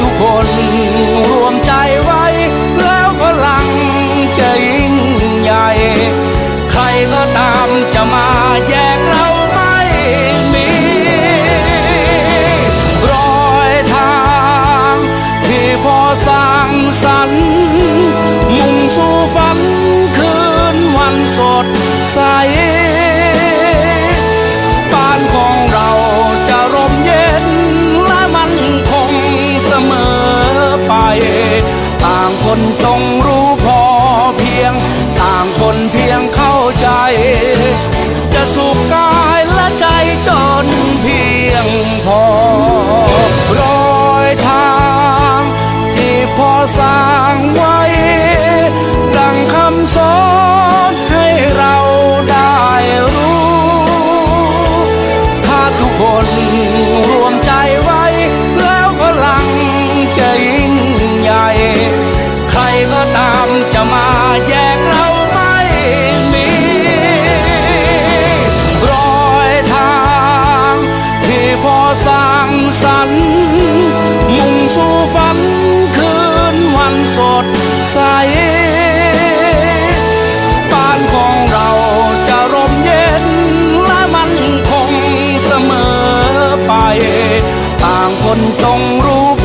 ทุกคนรวมใจไว้ แล้วพลังจะยิ่งใหญ่ ใครก็ตามจะมาแยกเราไม่มี รอยทางที่พอสร้างสรรค์มุ่งสู่ฝันคืนวันสดใส คนจงรู้พอเพียง ต่างคนเพียงเข้าใจ จะสุขกายและใจจนเพียงพอรอยทางที่พอสร้างไว้ แยกเราไม่มี รอยทางที่พอสร้างสรรค์มุ่งสู่ฝันคืนวันสดใสบ้านของเราจะร่มเย็นและมันคงเสมอไป ต่างคนจงรู้